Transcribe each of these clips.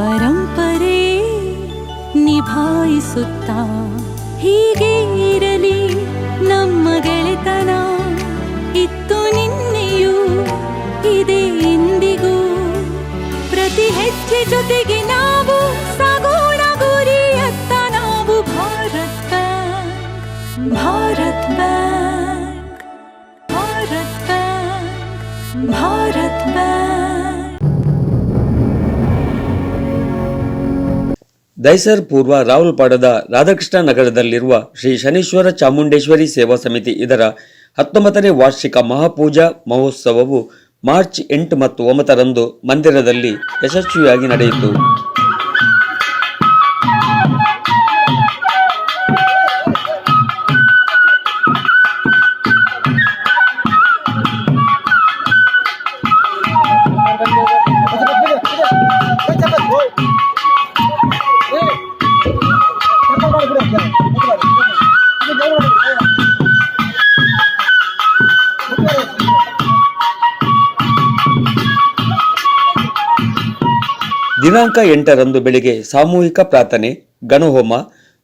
ಪರಂಪರೆ ನಿಭಾಯಿಸುತ್ತಾ ಹೀಗೆ ಇರಲಿ ನಮ್ಮ ಗೆಳೆತನ. ಇತ್ತು ನಿನ್ನೆಯೂ ಇದೆ ಇಂದಿಗೂ. ಪ್ರತಿ ಹೆಜ್ಜೆ ಜೊತೆಗೆ ನಾವು ಸಾಗೋಣ ಗುರಿಯತ್ತ ನಾವು Bharat. Bank Bharat. Bank Bharat. Bank Dahisar Purva ರಾಹುಲ್ಪಾಡದ Radhakrishna ನಗರದಲ್ಲಿರುವ ಶ್ರೀ ಶನೀಶ್ವರ ಚಾಮುಂಡೇಶ್ವರಿ ಸೇವಾ ಸಮಿತಿ ಇದರ ಹತ್ತೊಂಬತ್ತನೇ ವಾರ್ಷಿಕ ಮಹಾಪೂಜಾ ಮಹೋತ್ಸವವು ಮಾರ್ಚ್ ಎಂಟು ಮತ್ತು ಒಂಬತ್ತರಂದು ಮಂದಿರದಲ್ಲಿ ಯಶಸ್ವಿಯಾಗಿ ನಡೆಯಿತು. ದಿನಾಂಕ ಎಂಟರಂದು ಬೆಳಿಗ್ಗೆ ಸಾಮೂಹಿಕ ಪ್ರಾರ್ಥನೆ ಗಣಹೋಮ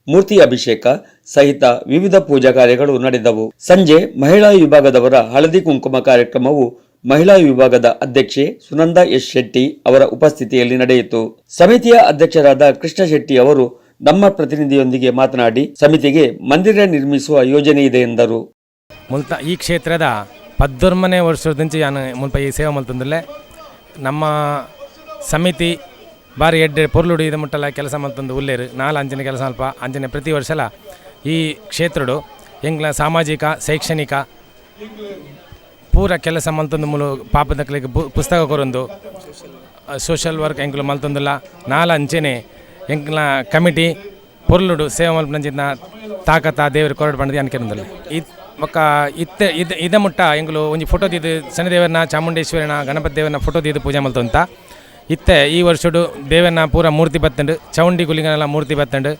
ಮೂರ್ತಿ ಅಭಿಷೇಕ ಸಹಿತ ವಿವಿಧ ಪೂಜಾ ಕಾರ್ಯಗಳು ನಡೆದವು. ಸಂಜೆ ಮಹಿಳಾ ವಿಭಾಗದವರ ಹಳದಿ ಕುಂಕುಮ ಕಾರ್ಯಕ್ರಮವು ಮಹಿಳಾ ವಿಭಾಗದ ಅಧ್ಯಕ್ಷೆ ಸುನಂದ ಎಸ್ ಶೆಟ್ಟಿ ಅವರ ಉಪಸ್ಥಿತಿಯಲ್ಲಿ ನಡೆಯಿತು. ಸಮಿತಿಯ ಅಧ್ಯಕ್ಷರಾದ ಕೃಷ್ಣ ಶೆಟ್ಟಿ ಅವರು ನಮ್ಮ ಪ್ರತಿನಿಧಿಯೊಂದಿಗೆ ಮಾತನಾಡಿ, ಸಮಿತಿಗೆ ಮಂದಿರ ನಿರ್ಮಿಸುವ ಯೋಜನೆ ಇದೆ ಎಂದರು. ಈ ಕ್ಷೇತ್ರದ ಪದ್ದೊರ್ಮನೆ ವರ್ಷದಿಂದ ಮುಲ್ಪ ಈ ಸೇವೆ ನಮ್ಮ ಸಮಿತಿ ಬಾರಿ ಎಡ್ಡೆ ಪೊರ್ಲುಡು ಇದು ಮುಟ್ಟಲ ಕೆಲಸ ಮತ್ತೊಂದು ಉಲ್ಲೇರು ನಾಲ್ ಅಂಚನೆ ಕೆಲಸ ಅಲ್ಪ, ಅಂಜನೆ ಪ್ರತಿ ವರ್ಷಲ ಈ ಕ್ಷೇತ್ರಡು ಎಂಗ್ಲ ಸಾಮಾಜಿಕ, ಶೈಕ್ಷಣಿಕ, ಪೂರ ಕೆಲಸ ಮಲ್ತೊಂದು ಮುಲು ಪಾಪದಕ್ಲಿಗೆ ಪುಸ್ತಕ ಕೊರೊಂದು ಸೋಷಲ್ ವರ್ಕ್ ಎಂಕ್ಲು ಮಲ್ತೊಂದುಲ್ಲ ನಾಲ್ ಅಂಚೆನೆ ಎಂಕ್ಲ ಕಮಿಟಿ, ಪೊರ್ಲುಡು ಸೇವೆ ಮಲ್ಪನಂಚಿನ ತಾಕತ ದೇವರು ಕೊರಡು ಬಂದಿದೆ ಅನ್ಕೆಂದಿಲ್ಲ ಇತ್ ಒಕ್ಕ ಇತ್ತ, ಇದ ಇದ ಮುಟ್ಟ ಎಂಗ್ಲು ಒಂಜಿ ಫೋಟೋ ತೀದು ಶನಿದೇವರನ್ನ ಚಾಮುಂಡೇಶ್ವರನ ಗಣಪತಿ ದೇವರನ್ನ ಫೋಟೋ ತೀದು ಪೂಜೆ ಮಲ್ತೊಂತ ಇತ್ತೆ, ಈ ವರ್ಷಡು ದೇವನ ಪೂರ ಮೂರ್ತಿ ಬತ್ತಂಡ್, ಚೌಂಡಿ ಗುಲಿಗನೆಲ್ಲ ಮೂರ್ತಿ ಬತ್ತಂಡು.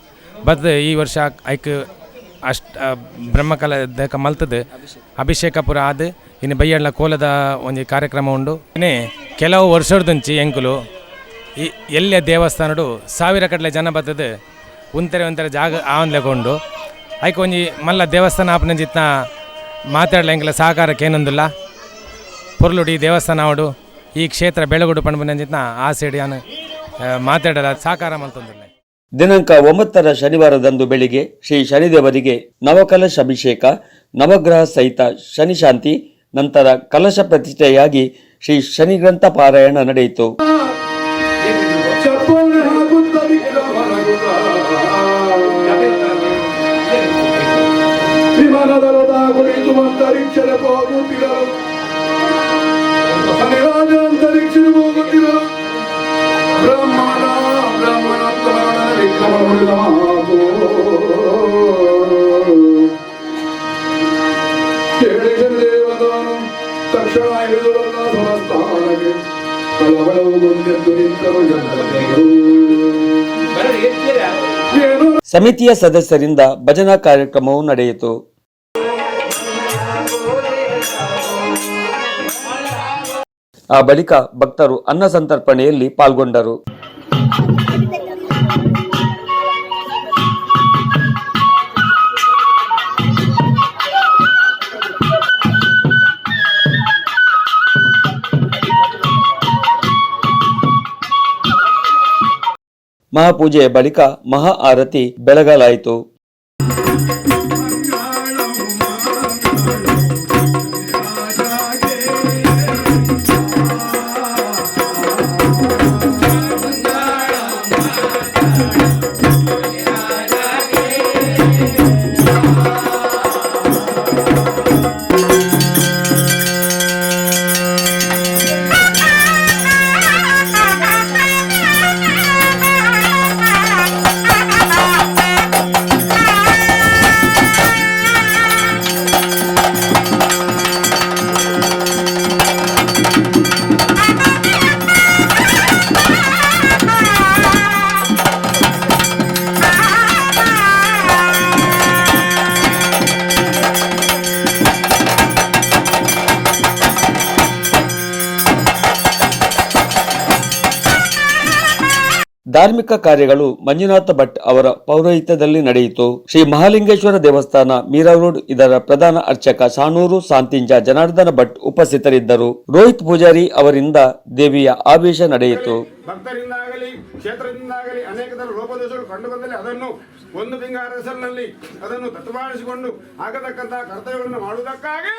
ಬದ್ ಈ ವರ್ಷ ಐಕ್ ಅಷ್ಟ ಬ್ರಹ್ಮಕಲ ಮಲ್ತದು. ಅಭಿಷೇಕ ಪುರ ಆದ. ಇನ್ನು ಬೈಯಡ್ಲ ಕೋಲದ ಒಂದು ಕಾರ್ಯಕ್ರಮ ಉಂಡು. ಇನ್ನೇ ಕೆಲವು ವರ್ಷದಂಚಿ ಎಂಕುಲು, ಈ ಎಲ್ಲಿಯ ದೇವಸ್ಥಾನಡು ಸಾವಿರ ಕಟ್ಲೆ ಜನ ಬರ್ತದೆ ಉಂತರೆ ಒಂಥರ ಜಾಗ ಆವನ್ಲೆಗೊಂಡು ಐಕ್ ಒಂಜಿ ಮಲ್ಲ ದೇವಸ್ಥಾನ ಆಪನಂಜಿತ್ನ ಮಾತಾಡ್ಲ ಎಂಕಲ ಸಹಕಾರಕ್ಕೆ ಏನೊಂದಿಲ್ಲ ಪೊರ್ಲುಡಿ ದೇವಸ್ಥಾನ ಅವಡು ಈ ಕ್ಷೇತ್ರ ಬೆಳಗುಡು ಪಣಬನಂಜಿತ್ನ ಆ ಸೈಡ್ ಯಾನು ಮಾತಾಡಲ ಸಾಕಾರ ಮಲ್ತೊಂದಿಲ್ಲ ದಿನಾಂಕ ಒಂಬತ್ತರ ಶನಿವಾರದಂದು ಬೆಳಿಗ್ಗೆ ಶ್ರೀ ಶನಿದೇವರಿಗೆ ನವಕಲಶ ಅಭಿಷೇಕ ನವಗ್ರಹ ಸಹಿತ ಶನಿಶಾಂತಿ ನಂತರ ಕಲಶ ಪ್ರತಿಷ್ಠೆಯಾಗಿ ಶ್ರೀ ಶನಿಗ್ರಂಥ ಪಾರಾಯಣ ನಡೆಯಿತು. ಕುರಿತು ತಕ್ಷಣ ಬಂದ ಕಳವಳವು ಮುಂದೆದ್ದು ನಿಂತರು ಸಮಿತಿಯ ಸದಸ್ಯರಿಂದ ಭಜನಾ ಕಾರ್ಯಕ್ರಮವು ನಡೆಯಿತು. ಆ ಬಳಿಕ ಭಕ್ತರು ಅನ್ನ ಸಂತರ್ಪಣೆಯಲ್ಲಿ ಪಾಲ್ಗೊಂಡರು. ಮಹಾಪೂಜೆಯ ಬಳಿಕ ಮಹಾ ಆರತಿ ಬೆಳಗಲಾಯಿತು. ಧಾರ್ಮಿಕ ಕಾರ್ಯಗಳು ಮಂಜುನಾಥ ಭಟ್ ಅವರ ಪೌರೋಹಿತ್ಯದಲ್ಲಿ ನಡೆಯಿತು. ಶ್ರೀ ಮಹಾಲಿಂಗೇಶ್ವರ ದೇವಸ್ಥಾನ ಮೀರಾ ರೋಡ್ ಇದರ ಪ್ರಧಾನ ಅರ್ಚಕ ಸಾಣೂರು ಸಾಂತಿಂಜ ಜನಾರ್ದನ ಭಟ್ ಉಪಸ್ಥಿತರಿದ್ದರು. ರೋಹಿತ್ ಪೂಜಾರಿ ಅವರಿಂದ ದೇವಿಯ ಆವೇಶ ನಡೆಯಿತು. ಭಕ್ತರಿಂದಾಗಲಿ, ಕ್ಷೇತ್ರದಿಂದಾಗಲಿ ಅನೇಕ ಥರ ಲೋಪದೋಷಗಳು ಕಂಡು ಬಂದಲ್ಲಿ ಅದನ್ನು ಒಂದು ತಿಂಗಳ ಅದನ್ನು ತತ್ವಾಡಿಸಿಕೊಂಡು ಆಗತಕ್ಕಂತಹ ಕರ್ತವ್ಯಗಳನ್ನು ಮಾಡುವುದಕ್ಕಾಗಿ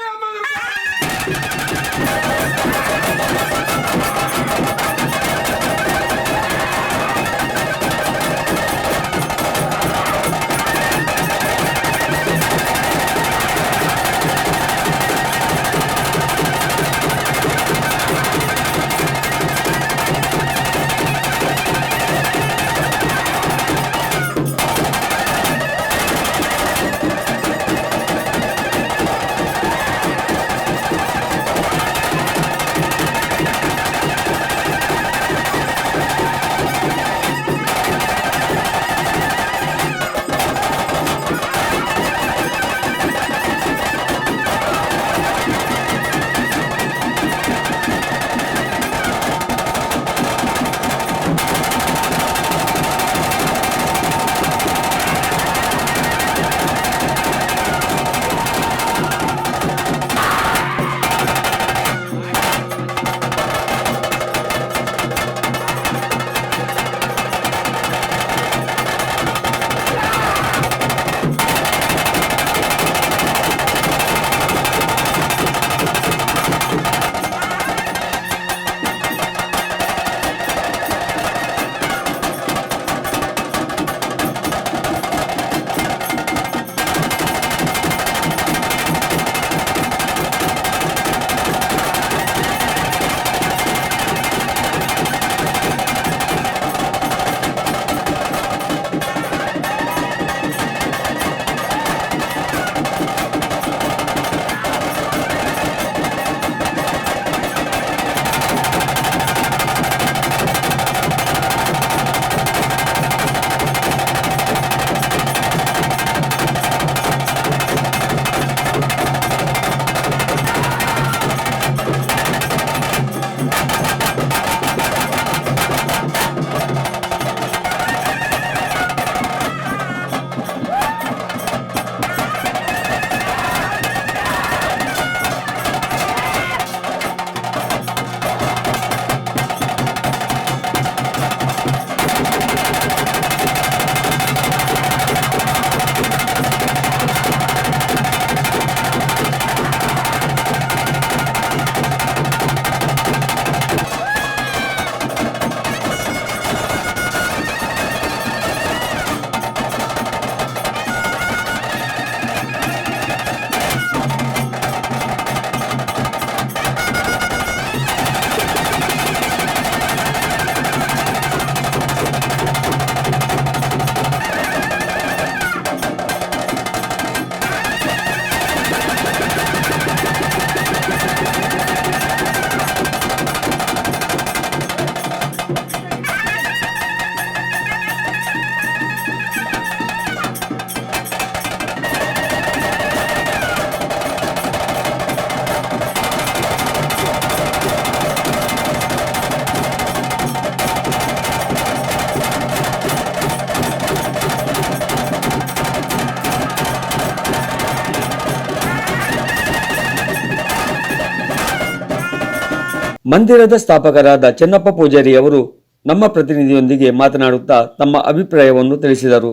ಮಂದಿರದ ಸ್ಥಾಪಕರಾದ ಚೆನ್ನಪ್ಪ ಪೂಜಾರಿ ಅವರು ನಮ್ಮ ಪ್ರತಿನಿಧಿಯೊಂದಿಗೆ ಮಾತನಾಡುತ್ತಾ ತಮ್ಮ ಅಭಿಪ್ರಾಯವನ್ನು ತಿಳಿಸಿದರು.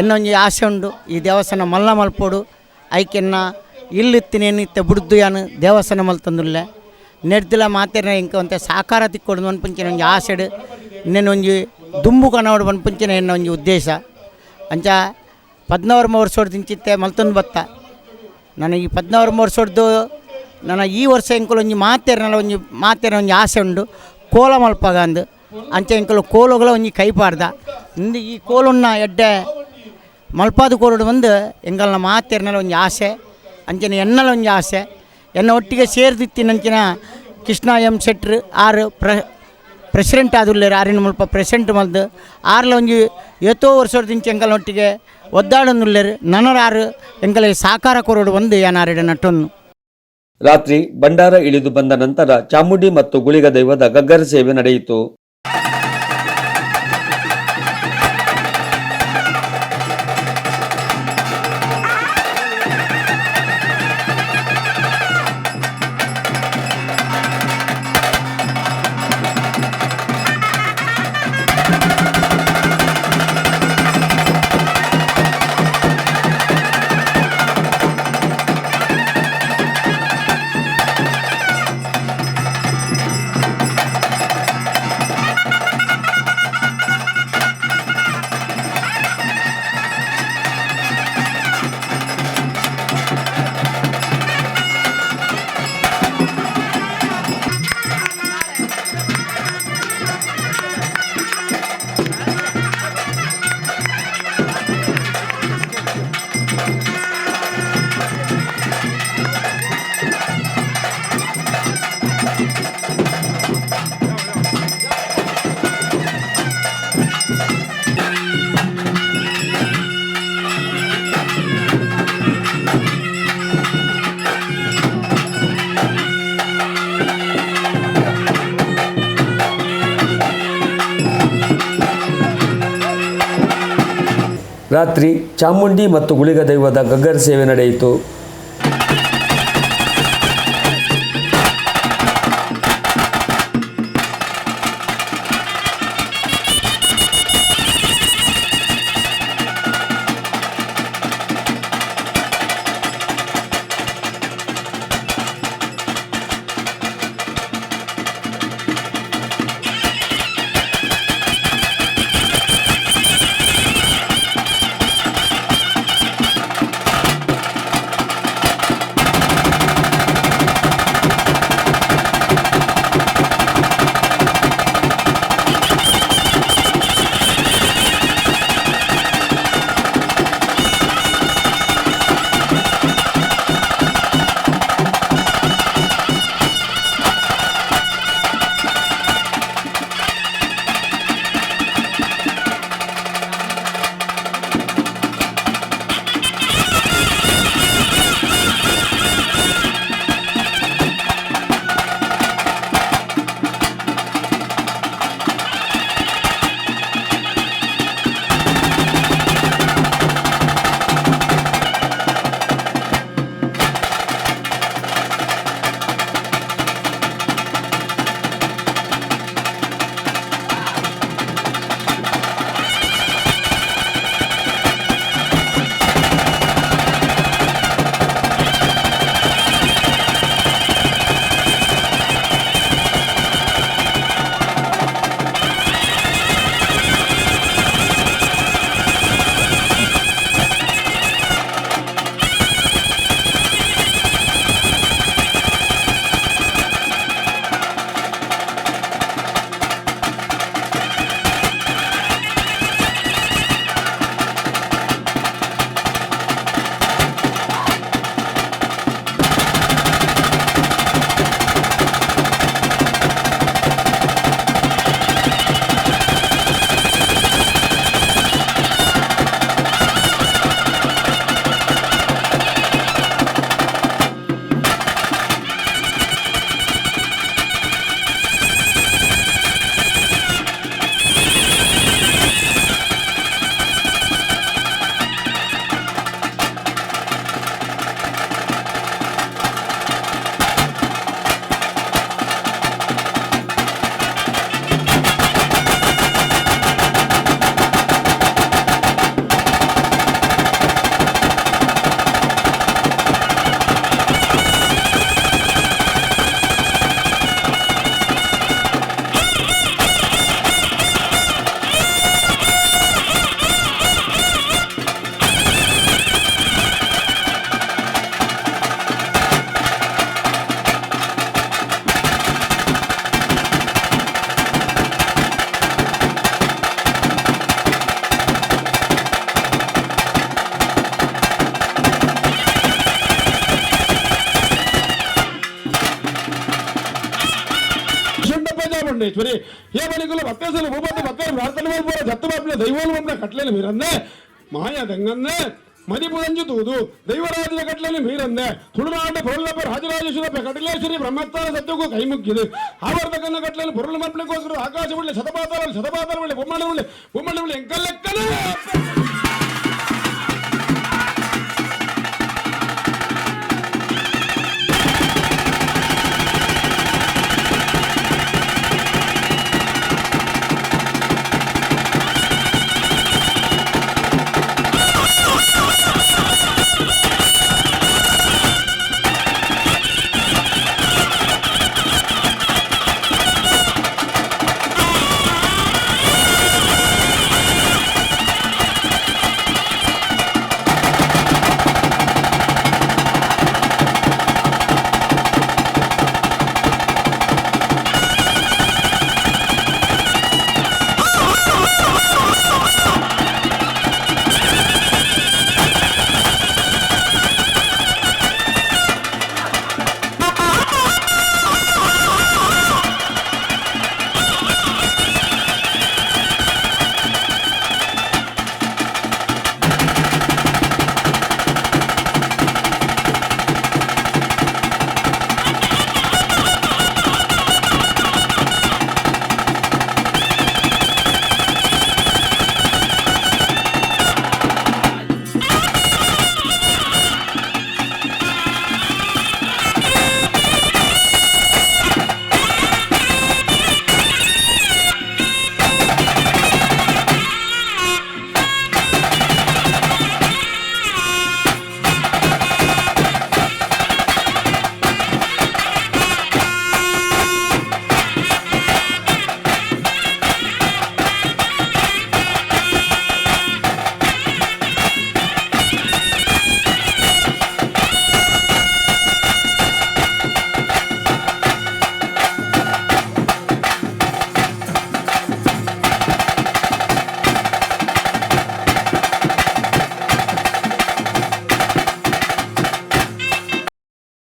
ಎನ್ನೊಂದು ಆಸೆ ಉಂಡು ಈ ದೇವಸ್ಥಾನ ಮಲ್ಲ ಮಲ್ಪೋಡು. ಐಕೆನ್ನ ಇಲ್ಲಿತ್ತಿನೇನಿತ್ತೆ ಬುಡ್ದು ಯಾನು ದೇವಸ್ಥಾನ ಮಲ್ತಂದುಲ್ಲೆ ನೆಡ್ದಿಲ ಮಾತೇನ ಇಂಕ ಒಂತೆ ಸಾಕಾರ ತಿಕ್ಕೊಡು ಅನ್ಪಂಚಿನ ಒಂಜಿ ಆಸೆಡು ಇನ್ನೇನು ಒಂದು ದುಂಬು ಕನೋಡು ಅನ್ಪಂಚಿನ ಎನ್ನ ಒಂಜಿ ಉದ್ದೇಶ. ಅಂಚ ಪದ್ನಾರು ವರ್ಷೋಡು ತಿಂಚಿತ್ತೆ ಮಲ್ತೊಂದು ಬತ್ತ. ನನಗೆ ಈ ಮೂರು ವರ್ಷದ್ದು ನನ್ನ ಈ ವರ್ಷ ಎಂಕುಲು ಒಂಜಿ ಮಾತೆರ್ನಲ ಒಂಜಿ ಮಾತೇರ ಒಂಜಿ ಆಸೆ ಉಂಡು. ಕೋಲ ಮಲ್ಪಗಂದು ಅಂಚೆ ಎಂಕುಲು ಕೋಲುಗಳ ಒಂಜಿ ಕೈಪಾಡ್ದ. ಇಂದು ಈ ಕೋಲುನ್ನ ಎಡ್ಡೆ ಮಲ್ಪಾದ ಕೋಲುಡು ಬಂದು ಎಂಗಲ್ನ ಮಾತೇರ್ನಲ ಒಂಜಿ ಆಸೆ, ಅಂಚನೆ ಎನ್ನಲ ಒಂಜಿ ಆಸೆ. ಎನ್ನ ಒಟ್ಟಿಗೆ ಸೇರ್ದಿತ್ತಿನಂಚಿನ ಕೃಷ್ಣ ಎಂ ಶೆಟ್ರ್ ಆರು ಪ್ರ, ಪ್ರೆಸಿಡೆಂಟ್ ಆದುಲ್ಲೇರು, ಆರಿನ ಮಲ್ಪ ಪ್ರೆಸಿಡೆಂಟ್ ಮಲ್ದು ಆರ್ಲ ಒಂಜಿ ಏತೋ ವರ್ಷದಿಂಚ ಎಂಕಲ್ನೊಟ್ಟಿಗೆ ಒದ್ದಾಡನುಲ್ಲೇರು. ನನರ ಆರು ಎಂಕಲೆ ಸಾಕಾರ ಕೊರೋಡು ಒಂದು ಏನಾರಿಡ ನಟೊನ್ನು. ರಾತ್ರಿ ಭಂಡಾರ ಇಳಿದು ಬಂದ ನಂತರ ಚಾಮುಂಡಿ ಮತ್ತು ಗುಳಿಗ ದೈವದ ಗಗ್ಗರ ಸೇವೆ ನಡೆಯಿತು. ರಾತ್ರಿ ಚಾಮುಂಡಿ ಮತ್ತು ಗುಳಿಗ ದೈವದ ಗಗ್ಗರ ಸೇವೆ ನಡೆಯಿತು. ఏ బలికులు భక్తేశ్వరి భూపతి భక్తులు ప్రార్థన పోర జత్తబాపిన దైవాలు పంపిన కట్లేని మీరన్నే మాయా దెంగన్నే మదిపురంజు తూదు దైవరాజుల ಕಟ್ಲಲ್ಲಿ ಮೀರಂದೆ ತುಳುನಾಡ ಪೊರುಳಪ್ಪ ರಾಜರಾಜೇಶ್ವರ ಕಟಲೇಶ್ವರಿ ಬ್ರಹ್ಮತ್ತಾರ ಸತ್ಯಕ್ಕೂ ಕೈ ಮುಗ್ಗಿದೆ ಆವರ್ತಕನ್ನ ಕಟ್ಲಲ್ಲಿ ಪೊರುಳು ಮಪ್ಪಳಿಗೋಸ್ಕರ ಆಕಾಶ ಒಳ್ಳೆ ಶತಪಾತಾಳ ಶತಪಾತಾಳ ಒಳ್ಳೆ ಬೊಮ್ಮಣ ಒಳ್ಳೆ ಬೊಮ್ಮಣ ಒಳ್ಳೆ ಎಂಕಲೆಕ್ಕನೇ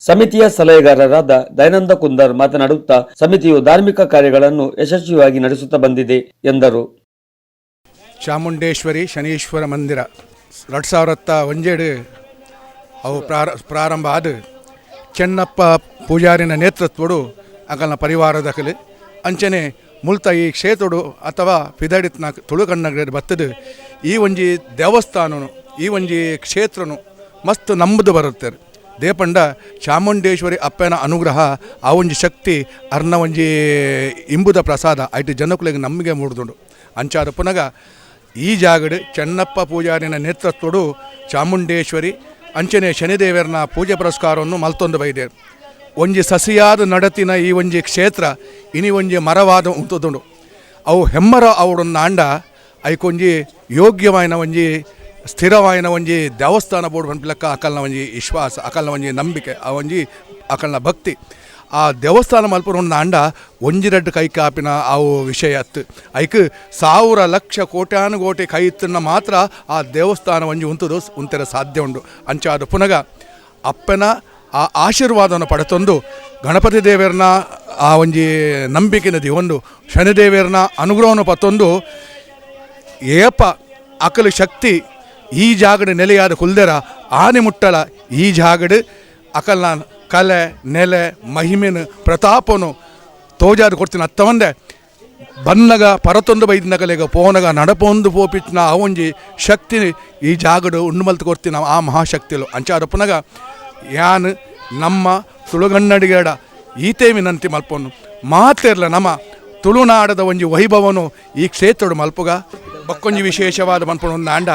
ಸಮಿತಿಯ ಸಲಹೆಗಾರರಾದ ದಯಾನಂದ ಕುಂದರ್ ಮಾತನಾಡುತ್ತಾ ಸಮಿತಿಯು ಧಾರ್ಮಿಕ ಕಾರ್ಯಗಳನ್ನು ಯಶಸ್ವಿಯಾಗಿ ನಡೆಸುತ್ತಾ ಬಂದಿದೆ ಎಂದರು. ಚಾಮುಂಡೇಶ್ವರಿ ಶನೀಶ್ವರ ಮಂದಿರ ಎರಡು ಸಾವಿರತ್ತ ಒಂಜೇಡು ಅವು ಪ್ರಾರ, ಪ್ರಾರಂಭ ಆದ ಚೆನ್ನಪ್ಪ ಪೂಜಾರಿನ ನೇತೃತ್ವಡು ಅಕಲ್ನ ಪರಿವಾರದಕಲು ಅಂಚನೆ ಮುಲ್ತ ಈ ಕ್ಷೇತ್ರಡು ಅಥವಾ ಪಿದಡಿತ್ನ ತುಳುಕಣ್ಣಗ್ರೆ ಬತ್ತದು ಈ ಒಂಜಿ ದೇವಸ್ಥಾನನು, ಈ ಒಂಜಿ ಕ್ಷೇತ್ರನು ಮಸ್ತ್ ನಂಬುದು ಬರುತ್ತಾರೆ. ದೇಪಂಡ ಚಾಮುಂಡೇಶ್ವರಿ ಅಪ್ಪನ ಅನುಗ್ರಹ ಆ ಒಂಜಿ ಶಕ್ತಿ ಅರ್ನ ಒಂಜಿ ಇಂಬುದ ಪ್ರಸಾದ ಐಟು ಜನಕುಲಿಗೆ ನಮಗೆ ಮೂಡ್ದುಂಡು ಅಂಚಾದ ಪುನಗ ಈ ಜಾಗಡು ಚೆನ್ನಪ್ಪ ಪೂಜಾರಿನ ನೇತೃತ್ವಡು ಚಾಮುಂಡೇಶ್ವರಿ, ಅಂಚನೆ ಶನಿದೇವರನ ಪೂಜೆ ಪುರಸ್ಕಾರವನ್ನು ಮಲ್ತೊಂದು ಬೈದೆ. ಒಂಜಿ ಸಸಿಯಾದ ನಡತಿನ ಈ ಒಂಜಿ ಕ್ಷೇತ್ರ ಇನಿ ಒಂಜಿ ಮರವಾದ ಉಂತುದುಂಡು ಅವು ಹೆಮ್ಮರ ಅವಡನ್ನು ಆಂಡ ಐಕೊಂಜಿ ಯೋಗ್ಯವಾಯಿನ ಒಂಜಿ ಸ್ಥಿರವಾಯಿನ ಒಂಜಿ ದೇವಸ್ಥಾನ ಬೋರ್ಡ್ ಪನ್ಪಿಲಕ್ಕ ಅಕಲ್ನ ಒಂಜಿ ವಿಶ್ವಾಸ ಅಕಲ್ನ ಒಂಜಿ ನಂಬಿಕೆ ಆ ಒಂಜಿ ಅಕಲ್ನ ಭಕ್ತಿ. ಆ ದೇವಸ್ಥಾನ ಮಲ್ಪುರನ್ನ ಆಂಡ ಒಂಜಿ ರಡ್ಡು ಕೈ ಕಾಪಿನ ಅವು ವಿಷಯ ಅತ್ತು. ಐಕ್ ಸಾವಿರ ಲಕ್ಷ ಕೋಟ್ಯಾನು ಕೋಟಿ ಕೈ ಇತ್ತನ್ನ ಮಾತ್ರ ಆ ದೇವಸ್ಥಾನ ಒಂಜಿ ಉಂತುದು ಉಂತರ ಸಾಧ್ಯ ಉಂಡು. ಅಂಚಾದ ಪುನಗ ಅಪ್ಪನ ಆ ಆಶೀರ್ವಾದವನ್ನು ಪಡೆತೊಂದು ಗಣಪತಿ ದೇವರನ್ನ ಆ ಒಂಜಿ ನಂಬಿಕೆನ ದಿವೊಂದು ಶನಿದೇವರನ್ನ ಅನುಗ್ರಹವನ್ನು ಪತ್ತೊಂದು ಏಪ ಅಕಲು ಶಕ್ತಿ ಈ ಜಾಗಡ್ ನೆಲೆಯಾದ ಕುಲ್ದೆರ ಆನೆ ಮುಟ್ಟಲ ಈ ಜಾಗಡ್ ಅಕಲ್ನ ಕಲೆ, ನೆಲೆ, ಮಹಿಮೆನು, ಪ್ರತಾಪನು ತೋಜಾದ ಕೊಡ್ತೀನಿ ಅತ್ತವಂದೆ ಬನ್ನಗ ಪರತೊಂದು ಬೈದಿನಗಲೆಗ ಪೋನಗ ನಡಪೊಂದು ಪೋಪಿಟ್ನ ಅವಂಜಿ ಶಕ್ತಿ ಈ ಜಾಗಡು ಉಂಡು ಮಲ್ತು ಕೊಡ್ತೀನಿ ಆ ಮಹಾಶಕ್ತಿಲು ಅಂಚಾರಪ್ಪನಗ ಪುನಗ ಯಾನ್ ನಮ್ಮ ತುಳುಗನ್ನಡಿಗಡ ಈತೆ ವಿನಂತಿ ಮಲ್ಪನು. ಮಾತೆರ್ಲ ನಮ್ಮ ತುಳುನಾಡದ ಒಂಜಿ ವೈಭವನು ಈ ಕ್ಷೇತ್ರ ಮಲ್ಪುಗ. ಬಕ್ಕೊಂಜಿ ವಿಶೇಷವಾದ ಒಂದು ಆಂಡ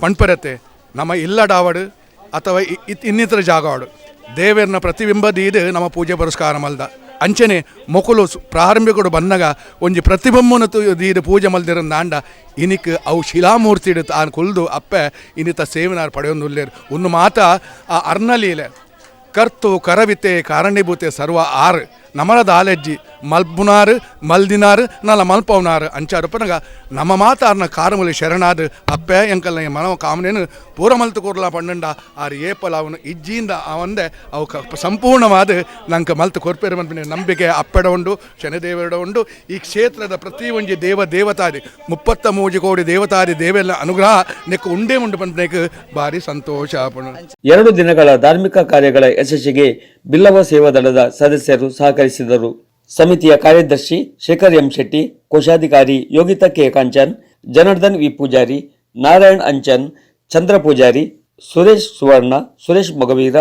ಪಣ್ಪರತೆ, ನಮ್ಮ ಇಲ್ಲಡಾವಡು ಅಥವಾ ಇನ್ನಿತರ ಜಾಗವಾಡು. ದೇವರನ್ನ ಪ್ರತಿಬಿಂಬದ ಇದು ನಮ್ಮ ಪೂಜೆ ಪುರಸ್ಕಾರ ಮಲ್ದ. ಅಂಚನೆ ಮೊಕುಲು ಪ್ರಾರಂಭಿಕರು ಬಂದಾಗ ಒಂಜಿ ಪ್ರತಿಬಿಂಬನ ದೀದು ಪೂಜೆ ಮಲ್ದಿರಂದಾಂಡ ಇನಿಕ್ ಅವು ಶಿಲಾಮೂರ್ತಿ ಇಡುತ್ತ ಆ ಕುಲ್ದು ಅಪ್ಪೆ ಇನ್ನಿತ ಸೇವನಾರ್ ಪಡೆಯೊಂದು ಉಲ್ಲೇರು ಒಂದು ಮಾತ, ಆ ಅರ್ನಲೀಲೆ, ಕರ್ತು ಕರವಿತೆ ಕಾರಣೀಭೂತೆ ಸರ್ವ ಆರು. ನಮಲದ ಆಲೆಜ್ಜಿ ಮಲ್ಪುನಾರು, ಮಲ್ದಿನಾರು, ನಲ ಮಲ್ಪವನಾರು ಅಂಚಾರು ಪನಗ, ನಮ್ಮ ಮಾತಾರ್ನ ಕಾರಮುಲಿ ಶರಣಾದ ಅಪ್ಪೆ ಎಂಕಲ್ನ ಮನವ ಕಾಮನೇನು ಪೂರ ಮಲ್ತು ಕೂರ್ಲ ಪಣ್ಣಂಡ, ಆರು ಏಪಲ ಅವನು ಇಜ್ಜಿಯಿಂದ ಅವಂದೆ ಅವು ಕ ಸಂಪೂರ್ಣವಾದ ನಂಗೆ ಮಲ್ತು ಕೊರ್ಪೇರು ಮನ್ಪಿನ ನಂಬಿಕೆ ಅಪ್ಪೆಡ ಉಂಡು, ಶನಿದೇವರಡ ಉಂಡು, ಈ ಕ್ಷೇತ್ರದ ಪ್ರತಿ ಒಂಜಿ ದೇವ ದೇವತಾರಿ, ಮುಪ್ಪತ್ತ ಮೂಜಿ ಕೋಡಿ ದೇವತಾರಿ, ದೇವೆಲ್ಲ ಅನುಗ್ರಹ ನೆಕ್ ಉಂಡೇ ಉಂಡು ಪನ್ಪನೆಕ್ ಭಾರಿ ಸಂತೋಷ ಎರಡು ದಿನಗಳ ಧಾರ್ಮಿಕ ಕಾರ್ಯಗಳ ಯಶಸ್ಸಿಗೆ ಬಿಲ್ಲವ ಸೇವಾ ದಳದ ಸದಸ್ಯರು ಸಹಕರಿಸಿದರು. ಸಮಿತಿಯ ಕಾರ್ಯದರ್ಶಿ ಶೇಖರ್ ಎಂ ಶೆಟ್ಟಿ, ಕೋಶಾಧಿಕಾರಿ Yogita K Kanchan, Janardan V Pujari, Narayan Anchan, Chandra Pujari, Suresh Suvarna, Suresh Mogaveera,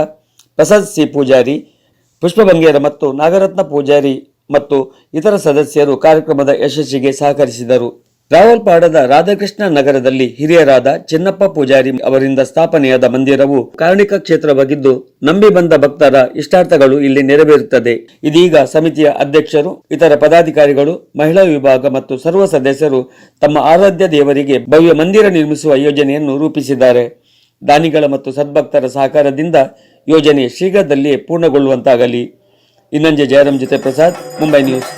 Prasad C Pujari Pushpa Bangera ಮತ್ತು ನಾಗರತ್ನ ಪೂಜಾರಿ ಮತ್ತು ಇತರ ಸದಸ್ಯರು ಕಾರ್ಯಕ್ರಮದ ಯಶಸ್ಸಿಗೆ ಸಹಕರಿಸಿದರು. ರಾವಲ್ಪಾಡದ ರಾಧಾಕೃಷ್ಣ ನಗರದಲ್ಲಿ ಹಿರಿಯರಾದ ಚಿನ್ನಪ್ಪ ಪೂಜಾರಿ ಅವರಿಂದ ಸ್ಥಾಪನೆಯಾದ ಮಂದಿರವು ಕಾರಣಿಕ ಕ್ಷೇತ್ರವಾಗಿದ್ದು, ನಂಬಿ ಬಂದ ಭಕ್ತರ ಇಷ್ಟಾರ್ಥಗಳು ಇಲ್ಲಿ ನೆರವೇರುತ್ತದೆ. ಇದೀಗ ಸಮಿತಿಯ ಅಧ್ಯಕ್ಷರು, ಇತರ ಪದಾಧಿಕಾರಿಗಳು, ಮಹಿಳಾ ವಿಭಾಗ ಮತ್ತು ಸರ್ವ ಸದಸ್ಯರು ತಮ್ಮ ಆರಾಧ್ಯ ದೇವರಿಗೆ ಭವ್ಯ ಮಂದಿರ ನಿರ್ಮಿಸುವ ಯೋಜನೆಯನ್ನು ರೂಪಿಸಿದ್ದಾರೆ. ದಾನಿಗಳ ಮತ್ತು ಸದ್ಭಕ್ತರ ಸಹಕಾರದಿಂದ ಯೋಜನೆ ಶೀಘ್ರದಲ್ಲಿಯೇ ಪೂರ್ಣಗೊಳ್ಳುವಂತಾಗಲಿ. ಇನ್ನಂಜೆ ಜಯರಾಮ್ ಜೊತೆ ಪ್ರಸಾದ್, ಮುಂಬೈ ನ್ಯೂಸ್.